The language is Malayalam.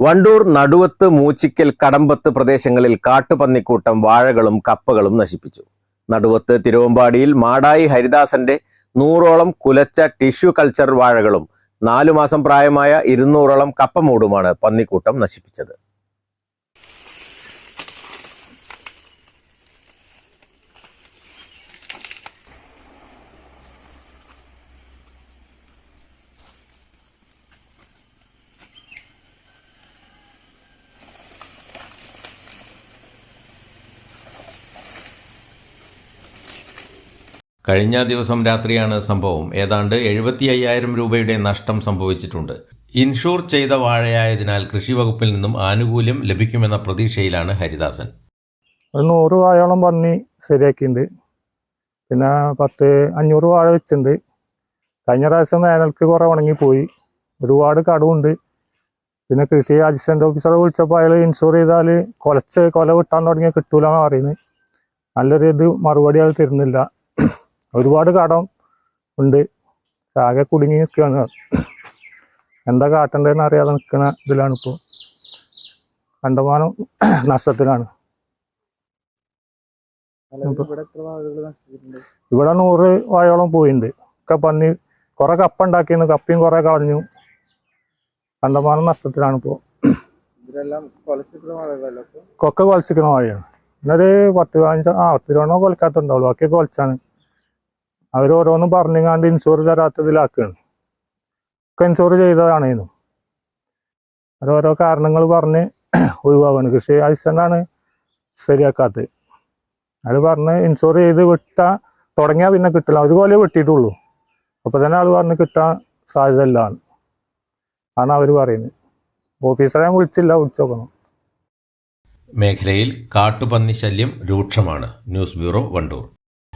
വണ്ടൂർ നടുവത്ത് മൂച്ചിക്കൽ കടമ്പത്ത് പ്രദേശങ്ങളിൽ കാട്ടുപന്നിക്കൂട്ടം വാഴകളും കപ്പകളും നശിപ്പിച്ചു. നടുവത്ത് തിരുവമ്പാടിയിൽ മാടായി ഹരിദാസന്റെ നൂറോളം കുലച്ച ടിഷ്യൂ കൾച്ചർ വാഴകളും നാലു മാസം പ്രായമായ ഇരുന്നൂറോളം കപ്പമൂടുമാണ് പന്നിക്കൂട്ടം നശിപ്പിച്ചത്. കഴിഞ്ഞ ദിവസം രാത്രിയാണ് സംഭവം. ഏതാണ്ട് എഴുപത്തി അയ്യായിരം രൂപയുടെ നഷ്ടം സംഭവിച്ചിട്ടുണ്ട്. ഇൻഷൂർ ചെയ്ത വാഴയായതിനാൽ കൃഷിവകുപ്പിൽ നിന്നും ആനുകൂല്യം ലഭിക്കുമെന്ന പ്രതീക്ഷയിലാണ് ഹരിദാസൻ. നൂറ് വാഴയോളം പന്നി ശരിയാക്കിയിട്ടുണ്ട്. പിന്നെ പത്ത് അഞ്ഞൂറ് വാഴ വെച്ചിട്ടുണ്ട്. കഴിഞ്ഞ പ്രാവശ്യം വേനൽക്ക് കുറെ ഉണങ്ങിപ്പോയി. ഒരുപാട് കടവുണ്ട്. പിന്നെ കൃഷി അസിസ്റ്റന്റ് ഓഫീസറെ വിളിച്ചപ്പോൾ അയാൾ ഇൻഷുർ ചെയ്താൽ കൊലച്ച് കൊല വിട്ടാൻ തുടങ്ങിയാൽ കിട്ടൂലെന്നാണ് പറയുന്നത്. നല്ലൊരു ഇത് മറുപടി അയാൾ തരുന്നില്ല. ഒരുപാട് കടം ഉണ്ട്. ആകെ കുടുങ്ങി നിൽക്കുകയാണ്. എന്താ കാട്ടേണ്ടതെന്ന് അറിയാതെ നിൽക്കുന്ന ഇതിലാണ് ഇപ്പോൾ കണ്ടമാനം നഷ്ടത്തിലാണ്. ഇവിടെ നൂറ് വായോളം പോയിട്ടുണ്ട് ഒക്കെ പന്നി കുറെ കപ്പ ഉണ്ടാക്കിയിരുന്നു കപ്പയും കുറെ കളഞ്ഞു. കണ്ടമാനം നഷ്ടത്തിലാണ് ഇപ്പോൾ കൊക്ക കൊലച്ചിക്കുന്ന വാഴയാണ്. എന്നൊരു പത്ത് പതിനഞ്ച് ആ പത്ത് രൂപ കൊലക്കാത്തുണ്ടാവുള്ളൂ ബാക്കിയൊക്കെ കൊലച്ചാണ്. അവർ ഓരോന്നും പറഞ്ഞുങ്ങാണ്ട് ഇൻഷുർ തരാത്തതിലാക്കുകയാണ് ഒക്കെ ഇൻഷുർ ചെയ്തതാണേനും ഓരോരോ കാരണങ്ങൾ പറഞ്ഞ് ഒഴിവാകാണ് കൃഷി ആവശ്യമാണ് ശരിയാക്കാത്തത് അത് പറഞ്ഞ് ഇൻഷുർ ചെയ്ത് വിട്ടാൽ തുടങ്ങിയാൽ പിന്നെ കിട്ടില്ല ഒരു കൊല്ലം വെട്ടിയിട്ടുള്ളൂ. അപ്പോൾ തന്നെ ആൾ പറഞ്ഞ് കിട്ടാൻ സാധ്യതയില്ല ആണ് അവർ പറയുന്നത്. ഓഫീസറെ വിളിച്ചില്ല വിളിച്ചു നോക്കണം. മേഖലയിൽ കാട്ടുപന്നി ശല്യം രൂക്ഷമാണ്. News bureau Wandoor.